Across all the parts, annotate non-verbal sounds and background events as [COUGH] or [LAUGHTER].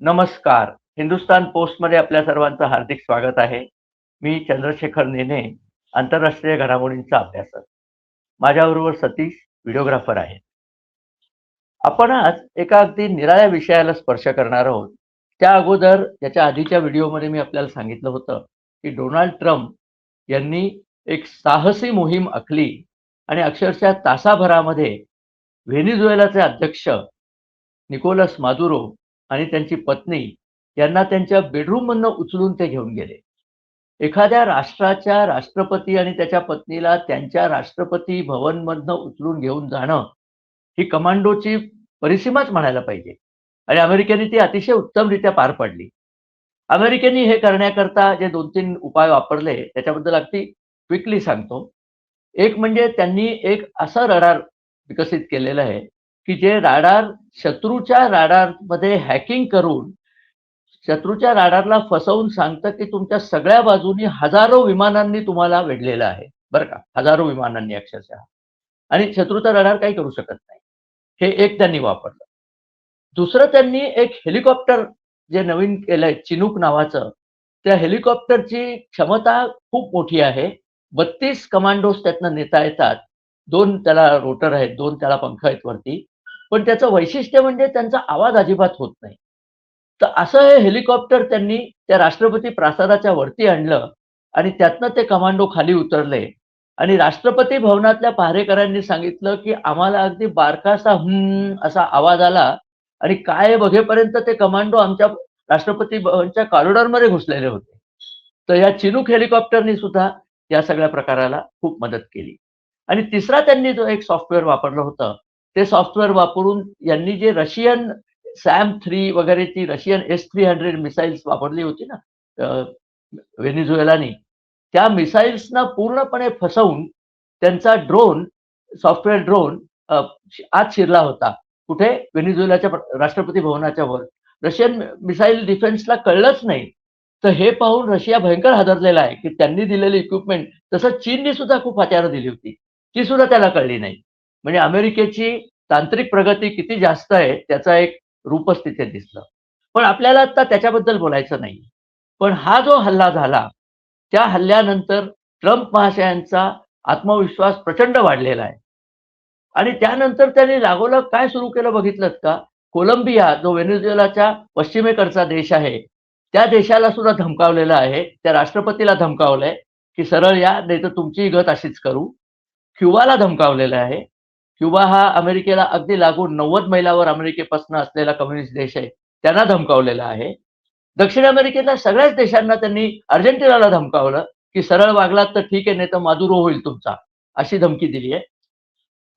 नमस्कार. हिंदुस्तान पोस्टमध्ये आपल्या सर्वांचं हार्दिक स्वागत आहे. मी चंद्रशेखर नेने आंतरराष्ट्रीय घडामोडींचा अभ्यासक. माझ्याबरोबर सतीश व्हिडिओग्राफर आहे. आपण आज एका अगदी निराळ्या विषयाला स्पर्श करणार आहोत. त्या अगोदर याच्या आधीच्या व्हिडिओमध्ये मी आपल्याला सांगितलं होतं की डोनाल्ड ट्रम्प यांनी एक साहसी मोहीम आखली आणि अक्षरशः तासाभरामध्ये व्हेनिझुएलाचे अध्यक्ष निकोलस मादुरो आणि त्यांची पत्नी यांना त्यांच्या बेडरूममधनं उचलून ते घेऊन गेले. एखाद्या राष्ट्राच्या राष्ट्रपती आणि त्याच्या पत्नीला त्यांच्या राष्ट्रपती भवनमधनं उचलून घेऊन जाणं ही कमांडोची परिसीमाच म्हणायला पाहिजे. आणि अमेरिकेने ती अतिशय उत्तमरित्या पार पाडली. अमेरिकेने हे करण्याकरता जे दोन तीन उपाय वापरले त्याच्याबद्दल अगदी क्विकली सांगतो. एक म्हणजे त्यांनी एक असा रडार विकसित केलेला आहे की जे राडार शत्रूच्या राडारमध्ये हॅकिंग करून शत्रूच्या राडारला फसवून सांगतं की तुमच्या सगळ्या बाजूनी हजारो विमानांनी तुम्हाला वेढलेलं आहे. बरं का? हजारो विमानांनी अक्षरशः. आणि शत्रूचा रडार काही करू शकत नाही. हे एक त्यांनी वापरलं. दुसरं त्यांनी एक हेलिकॉप्टर जे नवीन केलंय चिनूक नावाचं त्या हेलिकॉप्टरची क्षमता खूप मोठी आहे. बत्तीस कमांडोज त्यातनं नेता येतात. दोन त्याला रोटर आहेत दोन त्याला पंख आहेत वरती. पण त्याचं वैशिष्ट्य म्हणजे त्यांचा आवाज अजिबात होत नाही. तर असं हे हेलिकॉप्टर त्यांनी त्या राष्ट्रपती प्रासादाच्या वरती आणलं आणि त्यातनं ते कमांडो खाली उतरले. आणि राष्ट्रपती भवनातल्या पहारेकरांनी सांगितलं की आम्हाला अगदी बारकासा हम्म असा आवाज आला आणि काय बघेपर्यंत ते कमांडो आमच्या राष्ट्रपती भवनच्या कॉरिडॉरमध्ये घुसलेले होते. तर या चिनूक हेलिकॉप्टरनी सुद्धा या सगळ्या प्रकाराला खूप मदत केली. आणि तिसरा त्यांनी जो एक सॉफ्टवेअर वापरलं होतं ते सॉफ्टवेअर वापरून यांनी जे रशियन सॅम थ्री वगैरे ती Russian S three hundred missiles वापरली होती ना व्हेनिझुएलानी त्या मिसाईल्सना पूर्णपणे फसवून त्यांचा ड्रोन सॉफ्टवेअर ड्रोन आत शिरला होता. कुठे? व्हेनिझुएलाच्या राष्ट्रपती भवनाच्या वर. रशियन मिसाईल डिफेन्सला कळलंच नाही. तर हे पाहून रशिया भयंकर हादरलेला आहे की त्यांनी दिलेली इक्विपमेंट तसं चीननी सुद्धा खूप हत्यारं दिली होती. ती सुद्धा त्याला कळली नाही. म्हणजे अमेरिकेची तांत्रिक प्रगती किती जास्त आहे त्याचा एक रूपच तिथे दिसलं. पण आपल्याला आता त्याच्याबद्दल बोलायचं नाही. पण हा जो हल्ला झाला त्या हल्ल्यानंतर ट्रम्प महाशयांचा आत्मविश्वास प्रचंड वाढलेला आहे. आणि त्यानंतर त्यांनी लागोलग काय सुरू केलं बघितलं का? कोलंबिया जो व्हेनेझुएलाच्या पश्चिमेकडचा देश आहे त्या देशाला सुद्धा धमकावलेला आहे. त्या राष्ट्रपतीला धमकावलंय की सरळ या नाही तर तुमची गत अशीच करू. क्युबाला धमकावलेलं आहे. क्युबा हा अमेरिकेला अगदी लागून नव्वद मैलावर अमेरिकेपासून असलेला कम्युनिस्ट देश आहे. त्यांना धमकावलेला आहे. दक्षिण अमेरिकेतल्या सगळ्याच देशांना त्यांनी अर्जेंटिनाला धमकावलं की सरळ वागलात तर ठीक आहे नाही तर मादुरो होईल तुमचा अशी धमकी दिली आहे.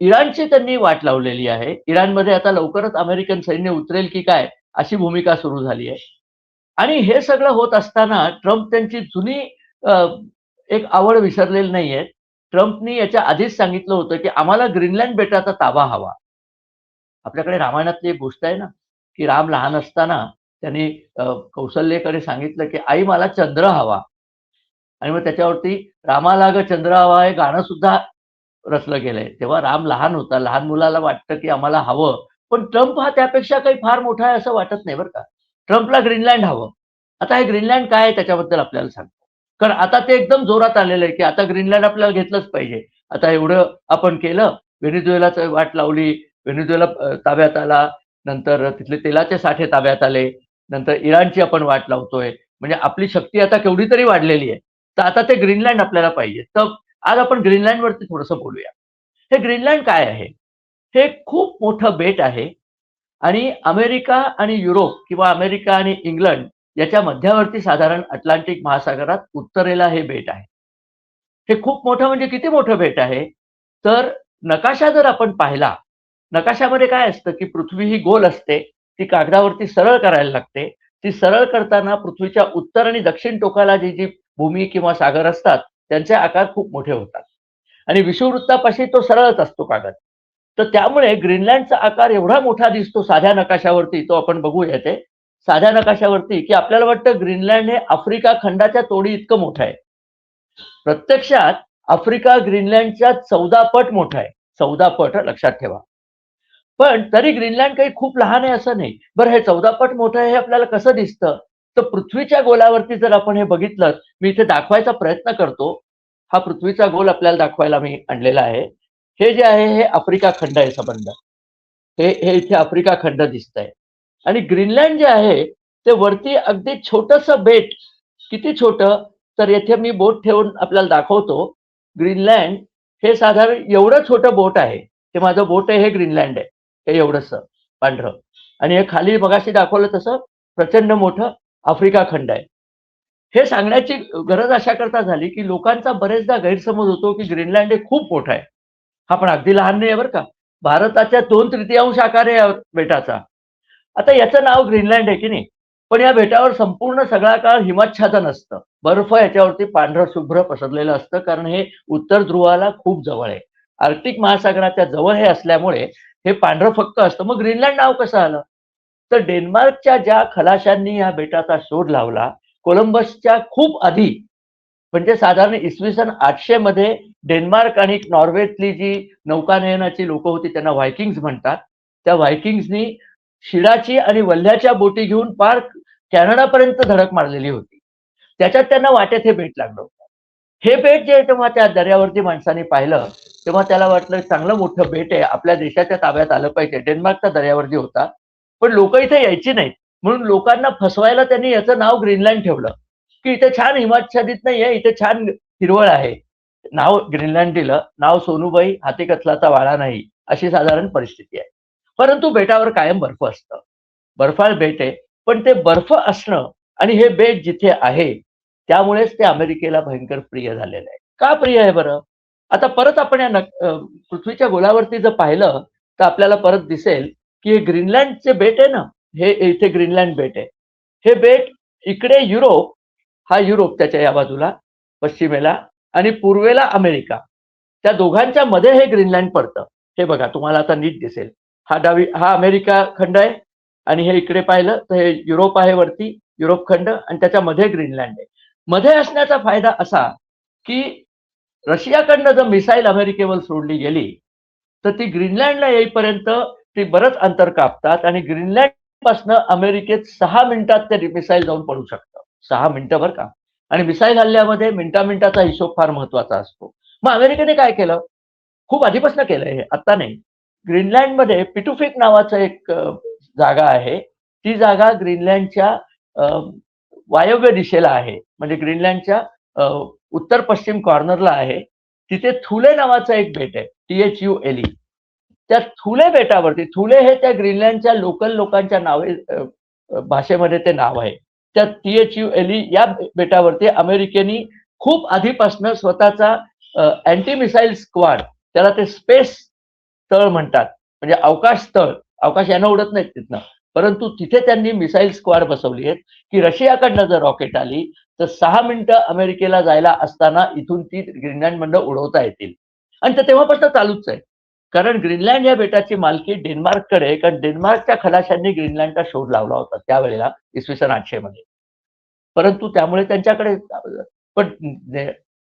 इराणची त्यांनी वाट लावलेली आहे. इराणमध्ये आता लवकरच अमेरिकन सैन्य उतरेल की काय अशी भूमिका सुरू झाली आहे. आणि हे सगळं होत असताना ट्रम्प त्यांची जुनी एक आवड विसरलेली नाहीये. ट्रम्पनी याच्या आधीच सांगितलं होतं की आम्हाला ग्रीनलँड बेटाचा ताबा हवा. आपल्याकडे रामायणातली एक गोष्ट आहे ना की राम लहान असताना त्यांनी कौशल्यकडे सांगितलं की आई मला चंद्र हवा. आणि मग त्याच्यावरती रामाला ग चंद्र हवा हे गाणं सुद्धा रचलं गेलंय. तेव्हा राम लहान होता. लहान मुलाला वाटतं की आम्हाला हवं. पण ट्रम्प हा त्यापेक्षा काही फार मोठा आहे असं वाटत नाही बरं का. ट्रम्पला ग्रीनलँड हवं. आता हे ग्रीनलँड काय आहे त्याच्याबद्दल आपल्याला सांगतो कारण आता ते एकदम जोरात आलेलं आहे की आता ग्रीनलँड आपल्याला घेतलंच पाहिजे. आता एवढं आपण केलं व्हेनेझुएलाचं वाट लावली व्हेनेझुएला ताब्यात आला नंतर तिथले तेलाचे साठे ताब्यात आले नंतर इराणची आपण वाट लावतोय. म्हणजे आपली शक्ती आता केवढी तरी वाढलेली आहे. तर आता ते ग्रीनलँड आपल्याला पाहिजे. तर आज आपण ग्रीनलँडवरती थोडंसं बोलूया. हे ग्रीनलँड काय आहे? हे खूप मोठं बेट आहे. आणि अमेरिका आणि युरोप किंवा अमेरिका आणि इंग्लंड याच्या मध्यावरती साधारण अटलांटिक महासागरात उत्तरेला हे बेट आहे. हे खूप मोठं म्हणजे किती मोठं बेट आहे? तर नकाशा जर आपण पाहिला नकाशामध्ये काय असतं की पृथ्वी ही गोल असते ती कागदावरती सरळ करायला लागते ती सरळ करताना पृथ्वीच्या उत्तर आणि दक्षिण टोकाला जी जी भूमी किंवा सागर असतात त्यांचे आकार खूप मोठे होतात. आणि विषुववृत्तापाशी तो सरळच असतो कागद. तर त्यामुळे ग्रीनलँडचा आकार एवढा मोठा दिसतो साध्या नकाशावरती तो आपण बघूया ते साध्या नकाशावरती की आपल्याला वाटतं ग्रीनलँड हे आफ्रिका खंडाच्या तोडी इतकं मोठं आहे. प्रत्यक्षात आफ्रिका ग्रीनलँडच्या चौदा पट मोठा आहे. चौदा पट लक्षात ठेवा. पण तरी ग्रीनलँड काही खूप लहान आहे असं नाही. बरं हे चौदा पट मोठं आहे हे आपल्याला कसं दिसतं? तर पृथ्वीच्या गोलावरती जर आपण हे बघितलं मी इथे दाखवायचा प्रयत्न करतो. हा पृथ्वीचा गोल आपल्याला दाखवायला मी आणलेला आहे. हे जे आहे हे आफ्रिका खंड आहे संबंध. हे हे इथे आफ्रिका खंड दिसत आहे आणि ग्रीनलँड जे आहे ते वरती अगदी छोटस बेट किती छोट? तर येथे मी बोट ठेवून आपल्याला दाखवतो. ग्रीनलँड हे साधारण एवढं छोटं बोट आहे. हे माझं बोट आहे हे ग्रीनलँड आहे. हे एवढंच पांढरं. आणि हे खाली मगाशी दाखवलं तसं प्रचंड मोठं आफ्रिका खंड आहे. हे सांगण्याची गरज अशा करता झाली की लोकांचा बरेचदा गैरसमज होतो की ग्रीनलँड हे खूप मोठं आहे. हा पण अगदी लहान नाही आहे बरं का? भारताच्या दोन तृतीयांश आकार आहे बेटाचा. आता याचं नाव ग्रीनलँड आहे की नाही? पण या बेटावर संपूर्ण सगळा काळ हिमाच्छादन असतं. बर्फ याच्यावरती पांढरं शुभ्र पसरलेलं असतं कारण हे उत्तर ध्रुवाला खूप जवळ आहे. आर्क्टिक महासागराच्या जवळ हे असल्यामुळे हे पांढरं फक्त असतं. मग ग्रीनलँड नाव कसं आलं? तर डेन्मार्कच्या ज्या खलाशांनी या बेटाचा शोध लावला कोलंबसच्या खूप आधी म्हणजे साधारण इसवी सन आठशे मध्ये डेन्मार्क आणि नॉर्वेतली जी नौकानयनाची लोक होती त्यांना व्हायकिंग्स म्हणतात. त्या व्हायकिंग्सनी शिडाची आणि वल्ह्याच्या बोटी घेऊन पार कॅनडापर्यंत धडक मारलेली होती. त्याच्यात त्यांना वाटेत हे बेट लागलं होतं. हे बेट जे तेव्हा त्या दर्यावरती माणसाने पाहिलं तेव्हा त्याला वाटलं चांगलं मोठं बेट आहे. आपल्या देशाच्या ताब्यात आलं पाहिजे. डेन्मार्कचा दर्यावरती होता. पण लोक इथे यायची नाहीत. म्हणून लोकांना फसवायला त्यांनी याचं नाव ग्रीनलँड ठेवलं. की इथे छान हिमाच्छादित नाहीये इथे छान हिरवळ आहे. नाव ग्रीनलँड दिलं. नाव सोनूबाई हाती कथलाचा वाळा नाही. अशी साधारण परिस्थिती आहे. परंतु बेटावर कायम बर्फ असतं. बर्फाळ बेट आहे पण ते बर्फ असणं आणि हे बेट जिथे आहे त्यामुळेच ते अमेरिकेला भयंकर प्रिय झालेलं आहे. का प्रिय आहे बरं? आता परत आपण या नक पृथ्वीच्या गोलावरती जर पाहिलं तर आपल्याला परत दिसेल की हे ग्रीनलँडचे बेट आहे ना हे इथे ग्रीनलँड बेट आहे. हे बेट इकडे युरोप हा युरोप त्याच्या या बाजूला पश्चिमेला आणि पूर्वेला अमेरिका. त्या दोघांच्या मध्ये हे ग्रीनलँड पडतं. हे बघा तुम्हाला आता नीट दिसेल. हा डावी हा अमेरिका खंड आहे आणि हे इकडे पाहिलं तर हे युरोप आहे वरती युरोप खंड आणि त्याच्यामध्ये ग्रीनलँड आहे. मध्ये असण्याचा फायदा असा की रशियाकडनं जर मिसाईल अमेरिकेवर सोडली गेली तर ती ग्रीनलँडला येईपर्यंत ती बरंच अंतर कापतात आणि ग्रीनलँड पासनं अमेरिकेत सहा मिनिटात ते मिसाईल जाऊन पडू शकतं. सहा मिनिटं बरं का. आणि मिसाईल हल्ल्यामध्ये मिनिटा मिनिटाचा हिशोब फार महत्त्वाचा असतो. मग अमेरिकेने काय केलं? खूप आधीपासून केलंय हे आता नाही. ग्रीनलँडमध्ये पिटुफिक नावाचं एक जागा आहे. ती जागा ग्रीनलँडच्या वायव्य दिशेला आहे. म्हणजे ग्रीनलँडच्या उत्तर पश्चिम कॉर्नरला आहे. तिथे थुले नावाचं एक बेट आहे. T H U L E त्या थुले बेटावरती थुले हे त्या ग्रीनलँडच्या लोकल लोकांच्या नावे भाषेमध्ये ते नाव आहे. त्या T H U L E या बेटावरती अमेरिकेनी खूप आधीपासून स्वतःचा अँटी मिसाईल स्क्वाड त्याला ते स्पेस तळ म्हणतात. म्हणजे अवकाश तळ अवकाश यांना उडत नाहीत तिथनं. परंतु तिथे त्यांनी मिसाईल स्क्वाड बसवली आहेत. की रशियाकडनं जर रॉकेट आली तर सहा मिनिटं अमेरिकेला जायला असताना इथून ती ग्रीनलँडमधनं उडवता येतील. आणि ते तेव्हापासून चालूच आहे. कारण ग्रीनलँड या बेटाची मालकी डेन्मार्ककडे कारण डेन्मार्कच्या खलाशांनी ग्रीनलँडचा शोध लावला होता त्यावेळेला इसवी सन आठशे मध्ये. परंतु त्यामुळे त्यांच्याकडे पण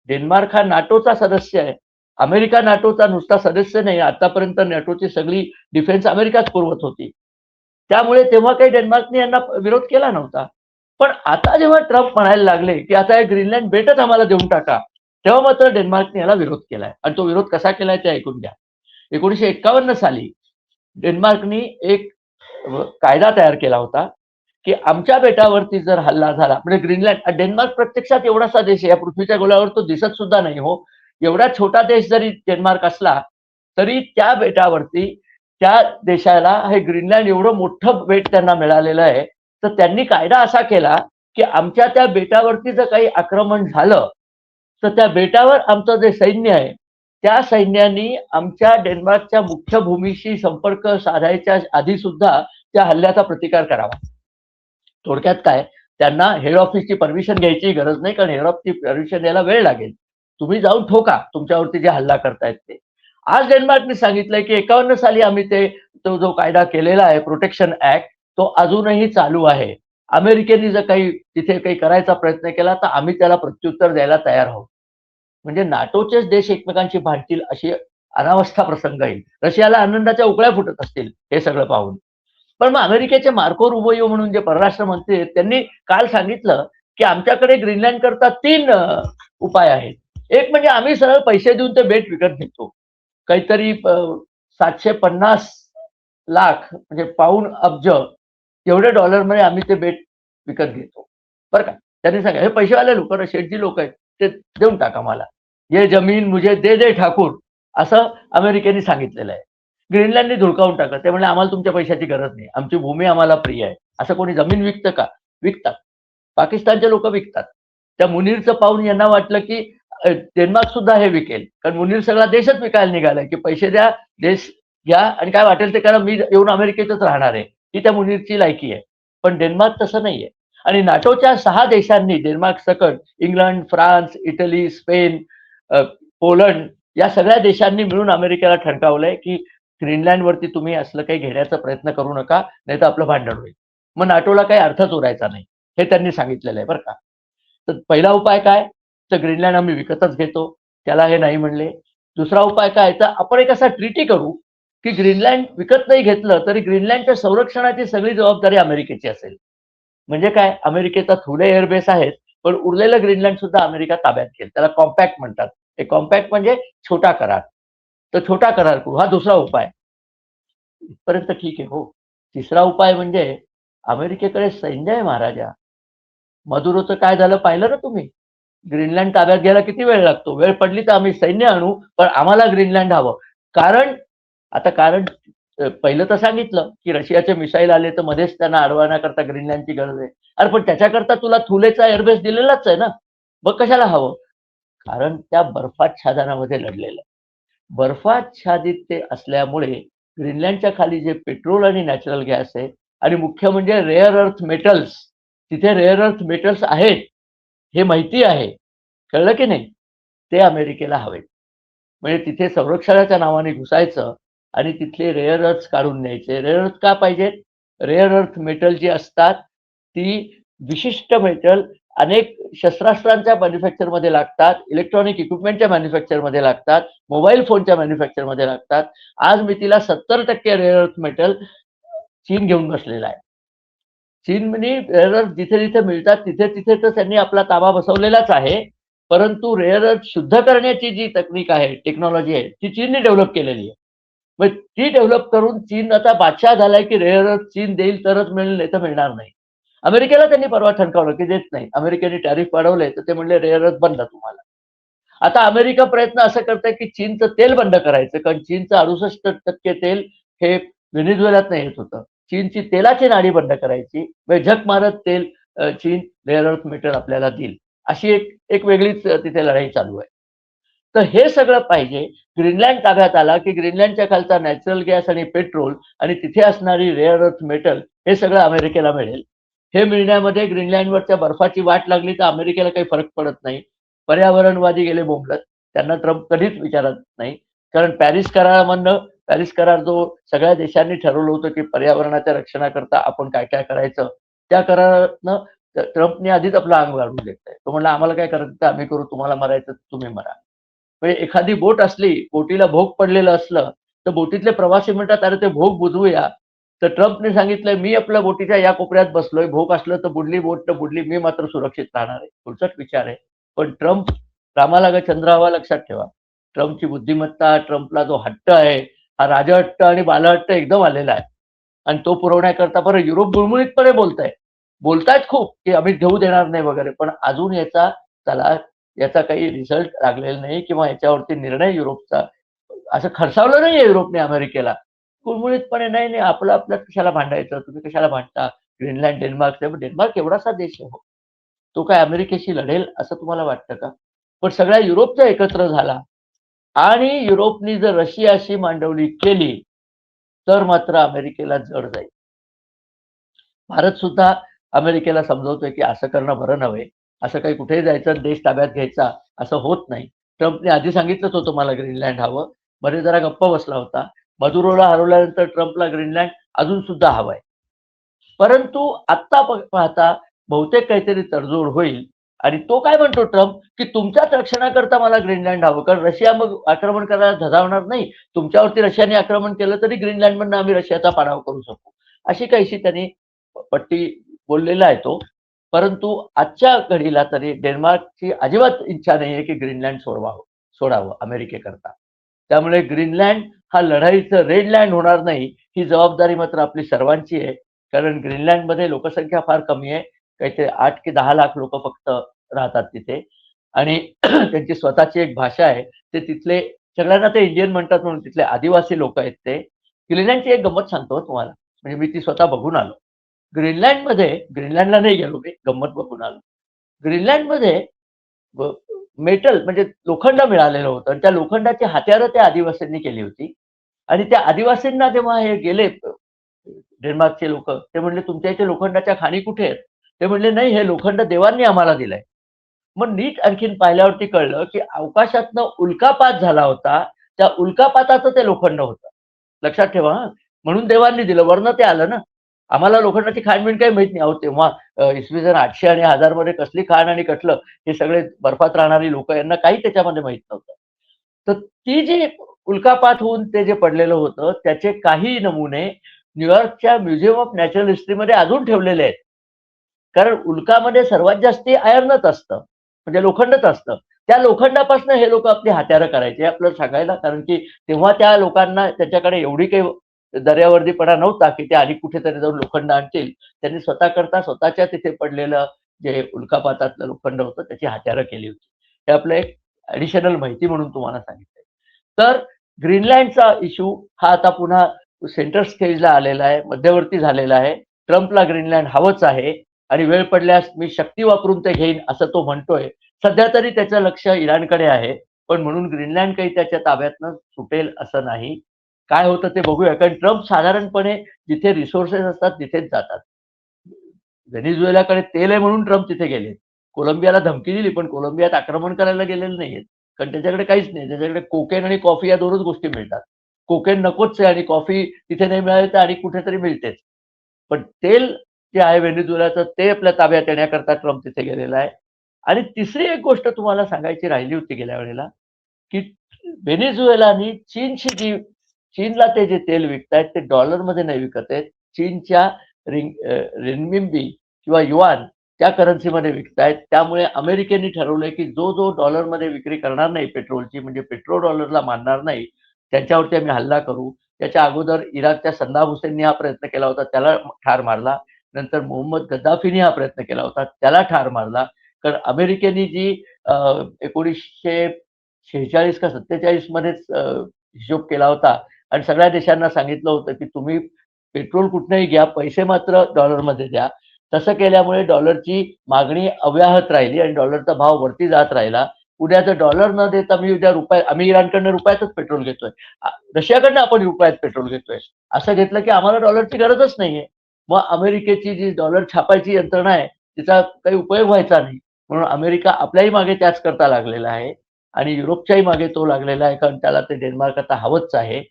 डेन्मार्क हा नाटोचा सदस्य आहे. अमेरिका नाटोचा नुसता सदस्य नाही आतापर्यंत नाटोची सगळी डिफेन्स अमेरिकाच पुरवत होती. त्यामुळे तेव्हा काही डेन्मार्कने यांना विरोध केला नव्हता. पण आता जेव्हा ट्रम्प म्हणायला लागले की आता हे ग्रीनलँड बेटच आम्हाला देऊन टाका तेव्हा मात्र डेन्मार्कने याला विरोध केलाय. आणि तो विरोध कसा केलाय ते ऐकून घ्या. एकोणीशे एक्कावन्न साली डेन्मार्कनी एक कायदा तयार केला होता की आमच्या बेटावरती जर हल्ला झाला म्हणजे ग्रीनलँड डेन्मार्क प्रत्यक्षात एवढासा देश आहे या पृथ्वीच्या गोलावर तो दिसत सुद्धा नाही हो एवढा छोटा देश जरी डेन्मार्क असला तरी त्या बेटावरती त्या देशाला हे ग्रीनलँड एवढं मोठं बेट त्यांना मिळालेलं आहे. तर त्यांनी कायदा असा केला की आमच्या त्या बेटावरती जर काही आक्रमण झालं तर त्या बेटावर आमचं जे सैन्य आहे त्या सैन्यानी आमच्या डेन्मार्कच्या मुख्य भूमीशी संपर्क साधायच्या आधी सुद्धा त्या हल्ल्याचा प्रतिकार करावा. थोडक्यात काय? त्यांना हेड ऑफिसची परमिशन घ्यायची गरज नाही कारण हेड ऑफिसची परमिशन द्यायला वेळ लागेल. तुम्ही जाऊन ठोका तुमच्यावरती जे हल्ला करतायत ते. आज डेन्मार्कने सांगितलंय की एकावन्न साली आम्ही ते तो जो कायदा केलेला आहे प्रोटेक्शन ऍक्ट तो अजूनही चालू आहे. अमेरिकेने जर काही तिथे काही करायचा प्रयत्न केला तर आम्ही त्याला प्रत्युत्तर द्यायला तयार आहोत. म्हणजे नाटोचेच देश एकमेकांशी भांडतील अशी अनावस्था प्रसंग येईल. रशियाला आनंदाच्या उकळ्या फुटत असतील हे सगळं पाहून. पण मग अमेरिकेचे मार्को रुबोयो म्हणून जे परराष्ट्र मंत्री आहेत त्यांनी काल सांगितलं की आमच्याकडे ग्रीनलँड करता तीन उपाय आहेत. एक म्हणजे आम्ही सरळ पैसे देऊन ते बेट विकत घेतो. काहीतरी सातशे पन्नास लाख म्हणजे पाऊण अब्ज एवढे डॉलरमध्ये आम्ही ते बेट विकत घेतो. बरं का? त्यांनी सांगा हे पैसेवाले लोक शेटजी लोक आहेत ते देऊन टाका मला. ये जमीन मुझे दे दे ठाकूर. असं अमेरिकेने सांगितलेलं आहे. ग्रीनलँडने धुडकावून टाकलं. ते म्हणजे आम्हाला तुमच्या पैशाची गरज नाही. आमची भूमी आम्हाला प्रिय आहे. असं कोणी जमीन विकतं का? विकतात. पाकिस्तानचे लोक विकतात. त्या मुनीरचं पाहून यांना वाटलं की डेन्मार्क सुद्धा हे विकेल. कारण मुनीर सगळा देशच विकायला निघालाय की पैसे द्या देश घ्या आणि काय वाटेल ते कारण मी येऊन अमेरिकेतच राहणार आहे. ही त्या मुनीरची लायकी आहे. पण डेन्मार्क तसं नाहीये. आणि नाटोच्या सहा देशांनी डेन्मार्क सकट England France Italy Spain Poland या सगळ्या देशांनी मिळून अमेरिकेला ठणकावलंय की ग्रीनलँडवरती तुम्ही असलं काही घेण्याचा प्रयत्न करू नका नाही तर आपलं भांडण होईल. मग नाटोला काही अर्थच उरायचा नाही. हे त्यांनी सांगितलेलं आहे बरं का? तर पहिला उपाय काय? तर ग्रीनलँड आम्ही विकतच घेतो. त्याला हे नाही म्हणले. दुसरा उपाय काय तर आपण एक असा ट्रिटी करू की ग्रीनलँड विकत नाही घेतलं तरी ग्रीनलँडच्या संरक्षणाची सगळी जबाबदारी अमेरिकेची असेल. म्हणजे काय? अमेरिकेचा थुले एअरबेस आहेत पण उरलेलं ग्रीनलँड सुद्धा अमेरिका ताब्यात घेईल. त्याला कॉम्पॅक्ट म्हणतात. हे कॉम्पॅक्ट म्हणजे छोटा करार. तर छोटा करार करू. हा दुसरा उपाय. इथपर्यंत ठीक आहे. हो. तिसरा उपाय म्हणजे अमेरिकेकडे सैन्य आहे महाराजा. मधुरोचं काय झालं पाहिलं ना तुम्ही? ग्रीनलँड ताब्यात घ्यायला किती वेळ लागतो? वेळ पडली तर आम्ही सैन्य आणू पण आम्हाला ग्रीनलँड हवं. कारण आता कारण पहिलं तर सांगितलं की रशियाचे मिसाईल आले तर मध्येच त्यांना अडवण्याकरता ग्रीनलँडची गरज आहे. अरे पण त्याच्याकरता तुला थुलेचा एअरबेस दिलेलाच आहे ना? मग कशाला हवं? कारण त्या बर्फाच्छादनामध्ये लढलेलं. आहे. बर्फाच्छादित ते असल्यामुळे ग्रीनलँडच्या खाली जे पेट्रोल आणि नॅचरल गॅस आहे आणि मुख्य म्हणजे रेअर अर्थ मेटल्स तिथे रेअर अर्थ मेटल्स आहेत. हे माहिती आहे. कळलं की नाही? ते अमेरिकेला हवे. म्हणजे तिथे संरक्षणाच्या नावाने घुसायचं आणि तिथले रेअर अर्थ काढून न्यायचे. रेअर अर्थ का पाहिजेत? रेअर अर्थ मेटल जी असतात ती विशिष्ट मेटल अनेक शस्त्रास्त्रांच्या मॅन्युफॅक्चरमध्ये लागतात इलेक्ट्रॉनिक इक्विपमेंटच्या मॅन्युफॅक्चरमध्ये लागतात मोबाईल फोनच्या मॅन्युफॅक्चरमध्ये लागतात. आज मी तिला सत्तर टक्के रेअर अर्थ मेटल चीन घेऊन बसलेला आहे. चीनने रेअर अर्थ जिथे जिथे मिळतात तिथे तिथे तर त्यांनी आपला ताबा बसवलेलाच आहे. परंतु रेअर अर्थ शुद्ध करण्याची जी तकनीक आहे टेक्नॉलॉजी आहे ती चीनने डेव्हलप केलेली आहे. मग ती डेव्हलप करून चीन आता बादशाह झालाय की रेअर अर्थ चीन देईल तरच मिळेल नाही तर मिळणार नाही. अमेरिकेला त्यांनी परवा ठणकावलं की देत नाही. अमेरिकेने टॅरिफ वाढवले तर ते म्हणले रेअर अर्थ बंद तुम्हाला. आता अमेरिका प्रयत्न असं करतंय की चीनचं तेल बंद करायचं कारण चीनचं अडुसष्ट टक्के तेल हे व्हेनेझुएलात नाही येत होतं. चीनची तेलाची नाडी बंद करायची. म्हणजे झक मारत तेल चीन रेअर अर्थ मेटल आपल्याला देईल. अशी एक एक वेगळीच तिथे लढाई चालू आहे. तर हे सगळं पाहिजे. ग्रीनलँड ताब्यात आला की ग्रीनलँडच्या खालचा नॅचरल गॅस आणि पेट्रोल आणि तिथे असणारी रेअर अर्थ मेटल हे सगळं अमेरिकेला मिळेल. हे मिळण्यामध्ये ग्रीनलँडवरच्या बर्फाची वाट लागली तर अमेरिकेला काही फरक पडत नाही. पर्यावरणवादी गेले बोंबलत. त्यांना ट्रम्प कधीच विचारत नाही. कारण पॅरिस करारामधनं पॅरिस करार जो सगळ्या देशांनी ठरवलं होतं की पर्यावरणाच्या रक्षणाकरता आपण काय काय करायचं त्या करारातनं ट्रम्पने आधीच आपलं अंग वाढवून घेतलंय. तो म्हणला आम्हाला काय करायचं आम्ही करू तुम्हाला मरायचं तुम्ही मरा. म्हणजे एखादी बोट असली बोटीला भोग पडलेलं असलं तर बोटीतले प्रवासी म्हणतात अरे ते भोग बुजवूया. तर ट्रम्पने सांगितलंय मी आपल्या बोटीच्या या कोपऱ्यात बसलोय भोग असलं तर बुडली बोट तर बुडली मी मात्र सुरक्षित राहणार आहे. पुढचाच विचार आहे. पण ट्रम्प रामाला ग चंद्र हवा लक्षात ठेवा. ट्रम्पची बुद्धिमत्ता ट्रम्पला जो हट्ट आहे हा राजहट्ट आणि बालहट्ट एकदम आलेला आहे. आणि तो पुरवण्याकरता बरं युरोप गुळमुळीतपणे बोलताय. बोलतायत खूप की आम्ही घेऊ देणार नाही वगैरे पण अजून याचा त्याला याचा काही रिझल्ट लागलेला नाही किंवा याच्यावरती निर्णय युरोपचा असं खर्चावलं नाही युरोपने अमेरिकेला. गुळमुळीतपणे नाही नाही आपलं आपलं कशाला भांडायचं? तुम्ही कशाला भांडता? ग्रीनलँड डेन्मार्क डेन्मार्क एवढासा देश आहे हो. तो काय अमेरिकेशी लढेल असं तुम्हाला वाटतं का? पण सगळ्या युरोपचा एकत्र झाला. आणि युरोपनी जर रशियाशी मांडवली केली तर मात्र अमेरिकेला जड जाईल. भारत सुद्धा अमेरिकेला समजवतोय की असं करणं बरं नव्हे असं काही कुठेही जायचं देश ताब्यात घ्यायचा असं होत नाही. ट्रम्पने आधी सांगितलंच होतं मला ग्रीनलँड हवं. मध्ये जरा गप्प बसला होता. मधुरोला हरवल्यानंतर ट्रम्पला ग्रीनलँड अजून सुद्धा हवंय. परंतु आत्ता पाहता बहुतेक काहीतरी तडजोड होईल. आणि तो काय म्हणतो ट्रम्प की तुमच्याच रक्षणाकरता मला ग्रीनलँड हवं कारण रशिया मग आक्रमण करायला धजावणार नाही. तुमच्यावरती रशियाने आक्रमण केलं तरी ग्रीनलँडमधनं आम्ही रशियाचा पाडाव करू शकू. अशी काहीशी त्यांनी पट्टी बोललेला आहे तो. परंतु आजच्या घडीला तरी डेन्मार्कची अजिबात इच्छा नाही आहे की ग्रीनलँड सोडवावं सोडावं अमेरिकेकरता. त्यामुळे ग्रीनलँड हा लढाईचं रेड लँड होणार नाही ही जबाबदारी मात्र आपली सर्वांची आहे कारण ग्रीनलँडमध्ये लोकसंख्या फार कमी आहे. काहीतरी आठ की दहा लाख लोक फक्त राहतात तिथे. आणि [CLEARS THROAT] त्यांची स्वतःची एक भाषा आहे. ते तिथले सगळ्यांना ते इंडियन म्हणतात म्हणून तिथले आदिवासी लोक आहेत ते. ग्रीनलँडची एक गंमत सांगतो तुम्हाला. म्हणजे मी ती स्वतः बघून आलो. ग्रीनलँडमध्ये ग्रीनलँडला नाही गेलो मी गंमत बघून आलो. ग्रीनलँडमध्ये मेटल म्हणजे लोखंड मिळालेलं होतं आणि त्या लोखंडाची हत्यारं त्या आदिवासींनी केली होती. आणि त्या आदिवासींना जेव्हा हे गेले डेन्मार्कचे लोक ते म्हणले तुमच्या इथे लोखंडाच्या खाणी कुठे आहेत? ते म्हणले नाही हे लोखंड देवांनी आम्हाला दिलंय. मग नीट आणखीन पाहिल्यावरती कळलं की अवकाशातनं उल्कापात झाला होता. त्या उल्कापाताचं ते लोखंड होतं. लक्षात ठेवा म्हणून देवांनी दिलं. वरनं ते आलं ना. आम्हाला लोखंडाची खाणबीण काही माहीत नाही. अहो तेव्हा इसवी सन आठशे आणि हजारमध्ये कसली खाण आणि कटलं हे सगळे बर्फात राहणारी लोक यांना काही त्याच्यामध्ये माहीत नव्हतं. तर ती जी उल्कापात होऊन ते जे पडलेलं होतं त्याचे काही नमुने न्यूयॉर्कच्या म्युझियम ऑफ नॅचरल हिस्ट्रीमध्ये अजून ठेवलेले आहेत. कारण उल्कामध्ये सर्वात जास्ती आयर्नच असतं म्हणजे लोखंडच असतं. त्या लोखंडापासून हे लोक आपली हत्यारं करायचे आपल्याला सांगायला कारण की तेव्हा त्या लोकांना त्याच्याकडे एवढी काही दर्यावर्दीपणा नव्हता की ते आधी कुठेतरी जाऊन लोखंड आणतील. त्यांनी स्वतः करता स्वतःच्या तिथे पडलेलं जे उल्कापातातलं लोखंड होतं त्याची हत्यारं केली होती. हे आपलं एक ऍडिशनल माहिती म्हणून तुम्हाला सांगितलंय. तर ग्रीनलँडचा इश्यू हा आता पुन्हा सेंटर स्टेजला आलेला आहे मध्यवर्ती झालेला आहे. ट्रम्पला ग्रीनलँड हवंच आहे. आणि वेळ पडल्यास मी शक्ती वापरून ते घेईन असं तो म्हणतोय. सध्या तरी त्याचं लक्ष इराणकडे आहे पण म्हणून ग्रीनलँड काही त्याच्या ताब्यातनं सुटेल असं नाही. काय होतं ते बघूया कारण ट्रम्प साधारणपणे जिथे रिसोर्सेस असतात तिथेच जातात. व्हेनेझुएलाकडे तेल आहे म्हणून ट्रम्प तिथे गेले. कोलंबियाला धमकी दिली पण कोलंबियात आक्रमण करायला गेलेले नाहीयेत. कारण त्याच्याकडे काहीच नाही त्याच्याकडे कोकेन आणि कॉफी या दोनच गोष्टी मिळतात. कोकेन नकोच आहे आणि कॉफी तिथे नाही मिळाली तर आणि कुठेतरी मिळतेच. पण तेल जे आहे व्हेनेझुलाचं ते आपल्या ताब्यात येण्याकरता ट्रम्प तिथे गेलेला आहे. आणि तिसरी एक गोष्ट तुम्हाला सांगायची राहिली होती गेल्या वेळेला की व्हेनेझुएलानी चीनशी जी चीनला ते जे तेल विकतायत ते डॉलरमध्ये नाही विकत आहेत. चीनच्या रिंग रिनमिंबी किंवा युआन त्या करन्सीमध्ये विकतायत. त्यामुळे अमेरिकेने ठरवलंय की जो जो डॉलरमध्ये विक्री करणार नाही पेट्रोलची म्हणजे पेट्रोल डॉलरला मानणार नाही त्याच्यावरती आम्ही हल्ला करू. त्याच्या अगोदर इराकच्या सद्दाम हुसेननी हा प्रयत्न केला होता त्याला ठार मारला. नंतर मोहम्मद गद्दाफीने हा प्रयत्न केला होता. त्याला ठार मारला. कारण अमेरिकेने जी एकोणीसशे शेहेचाळीस का सत्तेचाळीस मध्येच हिशोब केला होता आणि सगळ्या देशांना सांगितलं होतं की तुम्ही पेट्रोल कुठनंही घ्या पैसे मात्र डॉलरमध्ये द्या. तसं केल्यामुळे डॉलरची मागणी अव्याहत राहिली आणि डॉलरचा भाव वरती जात राहिला. उद्या जर डॉलर न देता मी उद्या रुपया आम्ही इराणकडनं रुपयातच पेट्रोल घेतोय. रशियाकडनं आपण रुपयात पेट्रोल घेतोय. असं घेतलं की आम्हाला डॉलरची गरजच नाहीये. मग अमेरिकेची जी डॉलर छापायची यंत्रणा आहे तिचा काही उपयोग व्हायचा नाही. म्हणून अमेरिका आपल्याही मागे त्याच करता लागलेला आहे आणि युरोपच्याही मागे तो लागलेला आहे कारण त्याला ते डेन्मार्क आता हवंच आहे.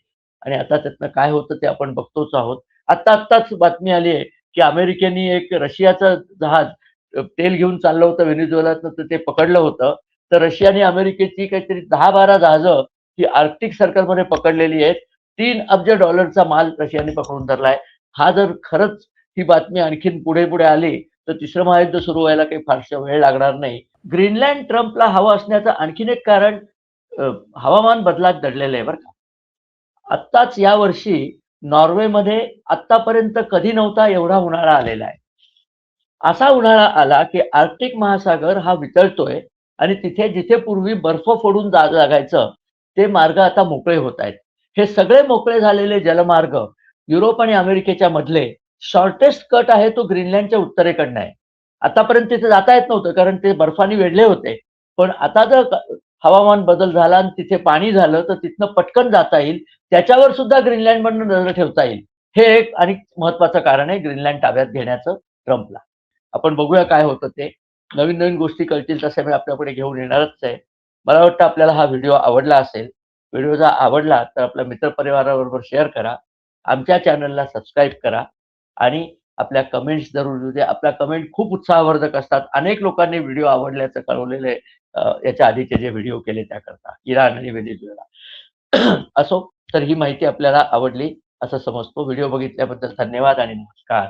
आणि आता त्यातनं काय होतं ते आपण बघतोच आहोत. आत्ता आत्ताच बातमी आली आहे की अमेरिकेने एक रशियाचं जहाज तेल घेऊन चाललं होतं व्हेनेझुएलातनं तर ते पकडलं होतं. तर रशियाने अमेरिकेची काहीतरी दहा बारा जहाजं ही आर्क्टिक सर्कलमध्ये पकडलेली आहेत. तीन अब्ज डॉलरचा माल रशियाने पकडून धरलाय हा जर खरंच ही बातमी आणखीन पुढे पुढे आली तर तिसरं महायुद्ध सुरू व्हायला काही फारसा वेळ लागणार नाही. ग्रीनलँड ट्रम्पला हवं असण्याचं आणखीन एक कारण हवामान बदलात दडलेलं आहे बरं का. आत्ताच या वर्षी नॉर्वेमध्ये आत्तापर्यंत कधी नव्हता एवढा उन्हाळा आलेला आहे. असा उन्हाळा आला की आर्क्टिक महासागर हा वितळतोय आणि तिथे जिथे पूर्वी बर्फ फोडून जा लागायचं ते मार्ग आता मोकळे होत आहेत. हे सगळे मोकळे झालेले जलमार्ग युरोप आणि अमेरिकेच्या मधले शॉर्टेस्ट कट आहे तो ग्रीनलँडच्या उत्तरेकडनं आहे. आतापर्यंत तिथे जाता येत नव्हतं कारण ते बर्फाने वेढले होते. पण आता जर हवामान बदल झाला आणि तिथे पाणी झालं तर तिथनं पटकन जाता येईल. त्याच्यावर सुद्धा ग्रीनलँडमधनं नजर ठेवता येईल. हे एक आणि महत्वाचं कारण आहे ग्रीनलँड ताब्यात घेण्याचं ट्रम्पला. आपण बघूया काय होतं ते. नवीन नवीन गोष्टी कळतील तसे मी आपल्याकडे घेऊन येणारच आहे. मला वाटतं आपल्याला हा व्हिडिओ आवडला असेल. व्हिडिओ जर आवडला तर आपल्या मित्रपरिवाराबरोबर शेअर करा. आमच्या चॅनलला सबस्क्राईब करा आणि आपल्या कमेंट्स जरूर देऊ द्या. आपल्या कमेंट खूप उत्साहवर्धक असतात. अनेक लोकांनी व्हिडिओ आवडल्याचं कळवलेलं आहे. याच्या आधीचे जे व्हिडिओ केले त्याकरता. इराण आणि व्हेनेझुएला [CLEARS THROAT] असो तर ही माहिती आपल्याला आवडली असं समजतो. व्हिडिओ बघितल्याबद्दल धन्यवाद आणि नमस्कार.